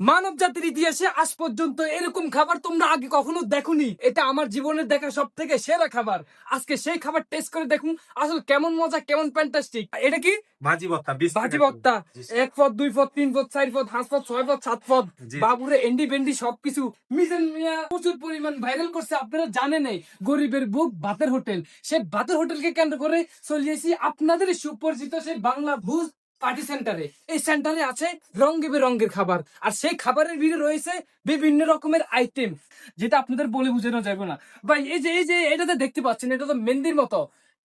মানব জাতির ইতিহাসে আজ পর্যন্ত এরকম খাবার তোমরা আগে কখনো দেখোনি। এটা আমার জীবনের দেখা সব থেকে সেরা খাবার। আজকে সেই খাবার টেস্ট করে দেখুন আসলে কেমন মজা কেমন ফ্যান্টাস্টিক এটা কি? ভাজি ভর্তা ভাজি জি, এক পদ দুই পদ তিন পদ চার পদ পাঁচ পদ ছয় পদ সাত পদ। বাবুরে এন্ডি বেন্ডি সবকিছু। মিজেন মিয়া প্রচুর পরিমাণ ভাইরাল করছে আপনারা জানেন গরিবের বুক ভাতের হোটেল। সেই ভাতের হোটেলকে কেন্দ্র করে চলিয়েছি আপনাদের সুপরিচিত সেই বাংলা ভুজ পার্টি সেন্টারে। এই সেন্টারে আছে রং বেরঙের খাবার। আর সেই খাবারের ভিড়ে রয়েছে বিভিন্ন রকমের আইটেম যেটা আপনাদের বলে বোঝানো যাবে না। ভাই এই যে এই যে এটাতে দেখতে পাচ্ছেন এটা তো মেহেন্দির মতো।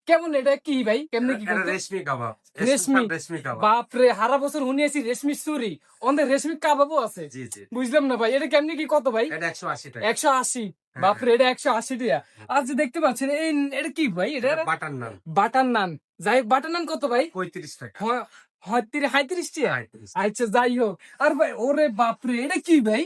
কেমন এটা? কি ভাই? কেমনে কি রেশমি কাবাব। রেশমি। রেশমি। কাবাব বাপরে হারা বছর শুনিয়েছি রেশমি চুরি। অন্ধের রেশমি কাবাবও আছে। জি জি। বুঝলাম না ভাই এটা কেমনি কি কত ভাই? এটা একশো আশি টাকা। একশো আশি। বাপরে এটা একশো আশি টাকা। আজ দেখতে পাচ্ছেন এই এটা কি ভাই? এটা বাটার নান। বাটার নান। যাই বাটার নান কত ভাই? পঁয়ত্রিশ টাকা। হয়ত্রিশ আচ্ছা যাই হোক আর ভাই ওরে বাপরে এটা কি ভাই?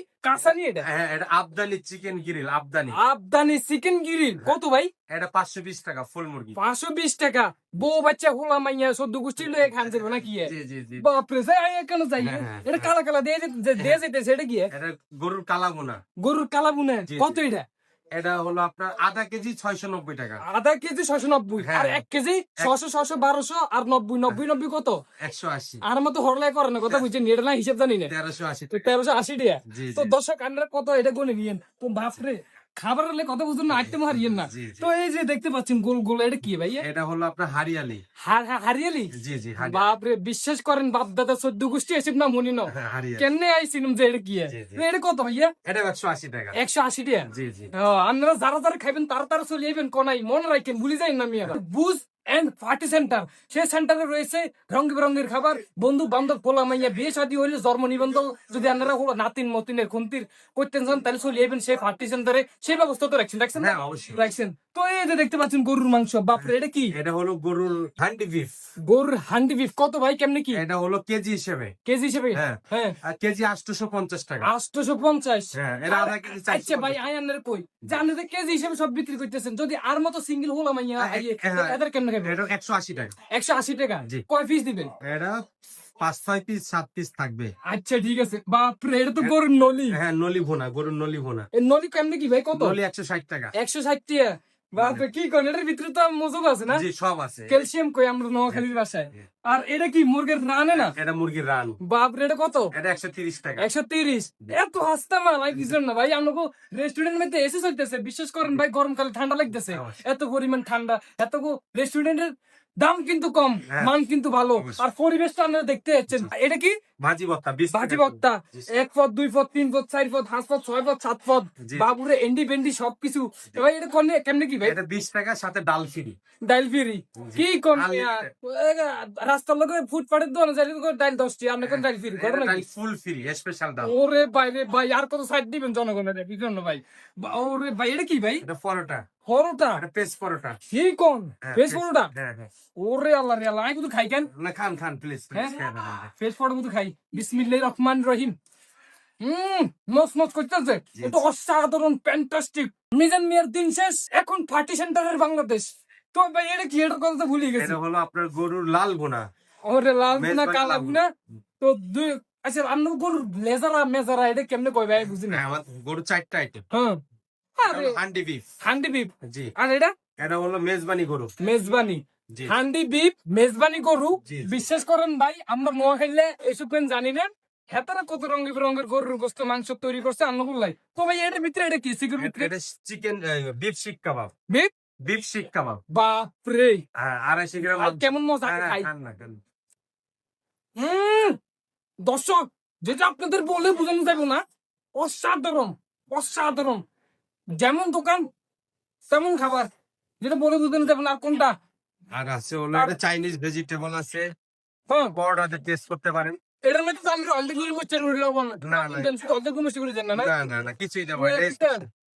এটা? হ্যাঁ এটা আবদানি চিকেন গ্রিল আবদানি। আবদানি চিকেন গিরিল? কত ভাই? এটা পাঁচশো বিশ টাকা ফুল মুরগি। পাঁচশো বিশ টাকা। বউ বাচ্চা হোলা মাইয়া সদ্য গোষ্ঠী লয়ে খান যাবে নাকি এ? জি জি জি। বাপরে যাই কেন যাই হ্যাঁ, হ্যাঁ, এটা কালা কালা দিয়ে দিয়ে যেতেছে এটা কি? এটা গরুর কালাবোনা। গরুর কালা বুনে কত এটা? এটা হলো আপনার আধা কেজি ছয়শো নব্বই টাকা। আধা কেজি ছয়শো নব্বই? হ্যাঁ। আর এক কেজি ছয়শো ছশো বারোশো আর নব্বই। নব্বই নব্বই কত? একশো আশি। আর মতো হরলাই করে না কথা বুঝছেন? এটা না হিসেব জানি না। তেরোশো আশি তেরোশো আশি টাকা। তো দশ দর্শক আপনারা কত এটা গুনে নিয়েন? তো বাপরে। খাবার হলে কথা বুঝুন না আইটেম হারিয়েন না। তো এই যে দেখতে পাচ্ছেন গোল গোল এটা কি ভাই এটা হলো আপনার হারিয়ালি হারিয়ালি জি জি বাপ বাপরে বিশ্বাস করেন বাপ দাদা চোদ্দ গোষ্ঠী এসব না মনি না। হ্যাঁ, হারিয়ালি কেমনে যে এটা কি। এটা কত ভাইয়া? এটা একশো আশি টাকা। একশো আশি টাকা? জি জি। আপনারা যারা যারা খাইবেন তারা তারা চলে যাবেন কোনাই মনে রাখেন ভুলে যাই না মিয়া। বুজ এন্ড পার্টি সেন্টার সেই সেন্টারে রয়েছে রঙ বেরঙের খাবার। বন্ধু বান্ধব পোলা মাইয়া বিয়ে শাদী হইলে জন্ম নিবন্ধ যদি আপনারা নাতিন মতিনের খুন্তির করতেন চান তাহলে চলে যাবেন সেই পার্টি সেন্টারে সেই ব্যবস্থা তো রাখছেন রাখছেন না? হ্যাঁ অবশ্যই। রাখছেন? তো এই যে দেখতে পাচ্ছেন গরুর মাংস বাপরে এটা কি? এটা হলো গরুর হান্ডি বিফ। গরুর হান্ডি বিফ। কত ভাই কেমনে কি? এটা হলো কেজি হিসেবে। কেজি হিসেবে? হ্যাঁ। হ্যাঁ। আর কেজি আটশোশো পঞ্চাশ টাকা। আটশোশো পঞ্চাশ হ্যাঁ এটা আধা কেজি আচ্ছা ভাই আয়ানের কই? জানে যে কেজি হিসেবে সব বিক্রি করতেছেন। যদি আর মতো সিঙ্গেল হলো মাইয়া। এদের কেমনে খাবে এটা একশো আশি টাকা। একশো আশি টাকা? জি। কয় পিস দিবেন? এটা পাঁচ ছয় পিস সাত পিস থাকবে। আচ্ছা ঠিক আছে। বাপরে এটা তো গরুর নলি। হ্যাঁ নলি ভোনা গরুর নলি ভোনা। এই নলি কেমনে কি ভাই কত? নলি একশো ষাট টাকা। একশো ষাট টাকা বাপরে কি এটার ভিতরে তো মজুদ আছে না? জি সব আছে। ক্যালসিয়াম কই আমরা নোয়াখালীর বাসায়? আর এটা কি মুরগের রানে না? এটা মুরগির রান। বাপরে এটা কত? এটা একশো তিরিশ টাকা। একশো তিরিশ? এত হাসতে মাল বুঝলাম না ভাই? আমরা রেস্টুরেন্ট মধ্যে এসে চলতেছে। বিশ্বাস করেন ভাই গরমকালে ঠান্ডা লাগতেছে। এত পরিমাণ ঠান্ডা এত রেস্টুরেন্টের দাম কিন্তু কম হ্যাঁ। মান কিন্তু ভালো। আর পরিবেশটা আপনারা দেখতে যাচ্ছেন। এটা কি? ভাজি ভাজি এক পদ দুই পদ তিন পদ চার পদ পাঁচ পদ ছয় পদ সাত পদ জি। বাবুরে এন্ডি বেন্ডি সবকিছু। ভাই এটা কোনে কেমনে কি ভাই? এটা বিশ টাকার সাথে ডাল ফ্রি। ডাইল ফিরি কি কোন ডাল রাস্তার লোকে ফুটপাটের দোকানে যাই ডাইল দশটি আপনি কোন ডাইল ফিরি ঘটনা কি ফুল ফ্রি স্পেশাল ডাল। ওরে ভাই ভাই আর কত সাইড দিবেন জনগণের ভাই? ওরে ভাই এটা কি ভাই? এটা পরোটা। পেস পরোটা। কি কোন হ্যাঁ, পেস- হ্যাঁ হ্যাঁ। ওরে আল্লাহ রে আল্লাহ আমি কিন্তু খাই কেন? না খান খান প্লিজ? প্লিজ ফেস ফটো কিন্তু খাই। বিসমিল্লাহির রহমান রহিম। হুম মস মস করতেছে এটা অসাধারণ ফ্যান্টাস্টিক মিজান মিয়ার দিন শেষ এখন পার্টি সেন্টারের বাংলাদেশ। তো ভাই এটা কি এটার কথা ভুলে গেছি? এটা হলো আপনার গরুর লাল গোনা ওরে লাল গুনা কালা গুনা তো দুই আচ্ছা আমরা গরুর লেজারা মেজারা এটা কেমনে কই ভাই বুঝি না? আমার গরুর চারটা আইটেম হ্যাঁ। আরে হান্ডি বিফ হান্ডি বিপ জি। আর এটা? এটা হলো মেজবানি গরু। মেজবানি। হান্ডি বিপ মেজবানি গরু। বিশ্বাস করেন ভাই আমরা নোয়া খাইলে এসব কেন জানি না? হেতারা কত রঙের বেরঙের গরুর গোস্ত মাংস তৈরি করছে তো ভাই এটার ভিতরে এটা কি? ভিতরে? চিকেন বিফ শিক কাবাব Beef? বিফ শিক কাবাব বাপরে। হ্যাঁ আড়াইশো গ্রাম আর কেমন মজা হ্যাঁ, খাই। না, খান। হুম দর্শক যেটা আপনাদের বলে বোঝানো যাবে না অসাধারণ অসাধারণ। যেমন দোকান তেমন খাবার। যেটা বলে বোঝানো যাবে না আর কোনটা? আর আছে হলো এটা চাইনিজ ভেজিটেবল আছে। হ্যাঁ। টেস্ট করতে পারেন। এটার মধ্যে তো আমি অর্ধেকগুলো করছেন লবণ না না। অর্ধেকগুলো মিষ্টি করে দেন না না? না না কিছুই দেবো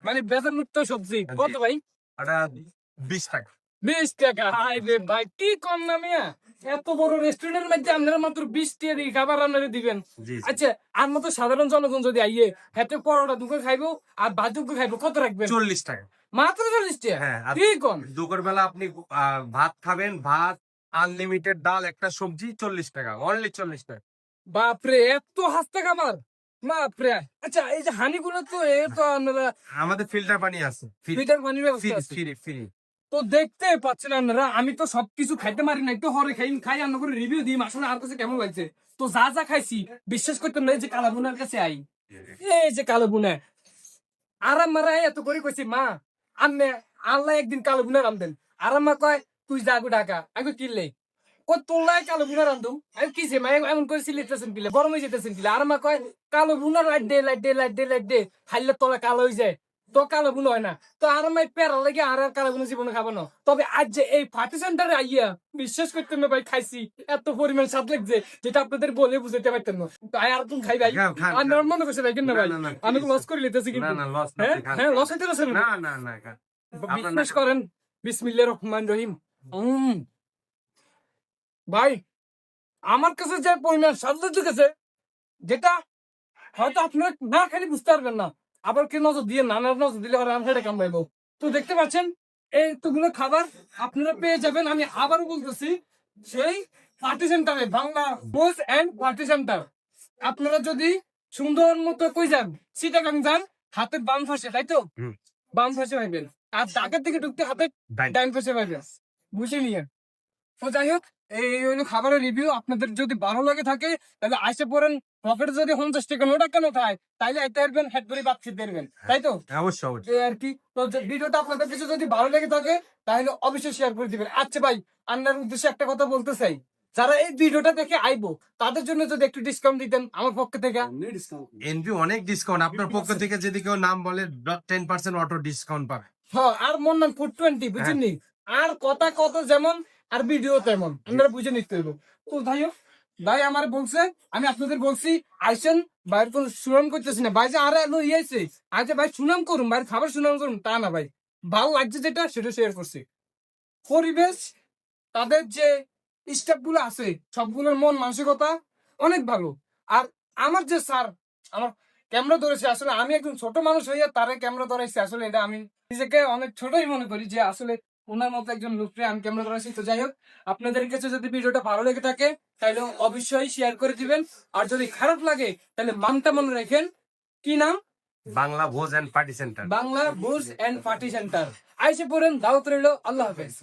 মানে বেতন মুক্ত সবজি কত ভাই? এটা বিশ টাকা। বিশ টাকা। হাই রে ভাই কি কম না মিয়া এত বড় রেস্টুরেন্টের মধ্যে আপনারা মাত্র বিশ টাকা দিয়ে খাবার আপনারা দিবেন। আচ্ছা আর মতো সাধারণ জনগণ যদি আইয়ে হাতে পরোটা দুটো খাইবো আর ভাত দুটো খাইবো কত রাখবেন? চল্লিশ টাকা। মাত্র চল্লিশ টাকা হ্যাঁ দুপুর বেলা আপনি ভাত খাবেন ভাত আনলিমিটেড ডাল একটা সবজি চল্লিশ টাকা অনলি চল্লিশ টাকা। বাপরে এত হাসতে বাপরে! আচ্ছা এই যে হানিগুলো তো এ তো আপনারা আমাদের ফিল্টার পানি আছে ফিল্টার ব্যবস্থা ফ্রি ফ্রি তো দেখতে পাচ্ছেন আপনারা আমি তো সবকিছু খাইতে পারি না একটু হরে খাই খাই রান্না করে রিভিউ দিই আসলে আর কাছে কেমন লাগছে? তো যা যা খাইছি বিশ্বাস করতে না যে কালা বুনার কাছে আই। এই যে কালো বুনা আরাম মারা এত করে কইছি মা আন্নে আল্লাহ একদিন কালো বুনা রান্ধেন। আর আমার কয়, তুই যা ঢাকা, আমি কিনলে? ও তোলাই কালো বুনা রান্ধু আমি যে মা এমন করে সিলেটেছেন কিলে গরম হয়ে যেতেছেন কিলে আর মা কয়, কালো বুনা লাইট দে লাইট দে লাইট দে লাইট দে, হাইলে তোলা কালো হয়ে যায়। তো কালো বুনো হয় না। তো আর মাই পেরা লাগে আর আর কালো বুনো জীবনে খাব না। তবে আজ যে এই পার্টি সেন্টারে আইয়া বিশ্বাস করতে না ভাই খাইছি। এত পরিমাণ স্বাদ লাগছে যেটা আপনাদের বলে বুঝতে পারতেন না। তো আয় আর তুমি খাই ভাই। আর। মনে করছে ভাই কেন ভাই? আমি লস করে লিতেছি না কিন্তু। না লস না হ্যাঁ? লস হইতে আছে না? না না। বিশ্বাস করেন বিসমিল্লাহ রহমান রহিম। উম। ভাই আমার কাছে যে পরিমাণ সাহায্য গেছে যেটা হয়তো আপনারা না খালি বুঝতে পারবেন না। আবার কি নজর দিয়ে নানার নজর দিলে আর আমি সেটা কামাইবো তো দেখতে পাচ্ছেন এই তোগুলো খাবার আপনারা পেয়ে যাবেন। আমি আবারও বলতেছি সেই পার্টি সেন্টারে Bangla Bose and party centre আপনারা যদি সুন্দর মতো কই যান সিটাগাং যান হাতের বাম পাশে তাই তো? বাম পাশে পাইবেন। আর ডাকের দিকে ঢুকতে হাতের ডাইন। পাশে পাইবেন। বুঝে নিয়ে তো যাই হোক এই হলো খাবারের রিভিউ আপনাদের যদি ভালো লাগে থাকে তাহলে আসে পড়েন। পকেটে যদি পঞ্চাশ টাকা নোটা কেন খায়? তাইলে এতে পারবেন হেড করে বাদ খেতে পারবেন তাই তো? হ্যাঁ, অবশ্যই অবশ্যই। আর কি। তো ভিডিওটা আপনাদের কিছু যদি ভালো লেগে থাকে তাহলে অবশ্যই শেয়ার করে দিবেন। আচ্ছা ভাই আপনার উদ্দেশ্যে একটা কথা বলতে চাই। যারা এই ভিডিওটা দেখে আইবো তাদের জন্য যদি একটু ডিসকাউন্ট দিতেন আমার পক্ষ থেকে। এনভি অনেক ডিসকাউন্ট আপনার পক্ষ থেকে যদি কেউ নাম বলে টেন পার্সেন্ট অটো ডিসকাউন্ট পাবে। হ্যাঁ আর মন নাম ফুড টোয়েন্টি বুঝেননি আর কথা কত যেমন আর ভিডিও তেমন। আপনারা বুঝে নিতে হইব। তো ভাই ভাই আমার বলছে আমি আপনাদের বলছি আইসেন ভাইয়ের কোন সুনাম করতেছি না। ভাই যে আরে এলো ইয়েছে আজ ভাই সুনাম করুন ভাইয়ের খাবার সুনাম করুন তা না ভাই। ভালো লাগছে যেটা সেটা শেয়ার করছি। পরিবেশ তাদের যে স্টাফগুলো আছে সবগুলোর মন মানসিকতা অনেক ভালো। আর আমার যে স্যার আমার ক্যামেরা ধরেছে আসলে আমি একজন ছোট মানুষ হইয়া তারে ক্যামেরা ধরাইছি। আসলে এটা আমি নিজেকে অনেক ছোটই মনে করি যে আসলে ওনার মতো একজন লোককে আমি ক্যামেরা করেছি তো যাই হোক আপনাদের কাছে যদি ভিডিওটা ভালো লেগে থাকে তাহলে অবশ্যই শেয়ার করে দিবেন। আর যদি খারাপ লাগে তাহলে মানটা মনে রাখেন। কি নাম? বাংলা ভোজ এন্ড পার্টি সেন্টার বাংলা ভোজ এন্ড পার্টি সেন্টার আইসে পড়েন দাওয়াত রইল আল্লাহ হাফেজ।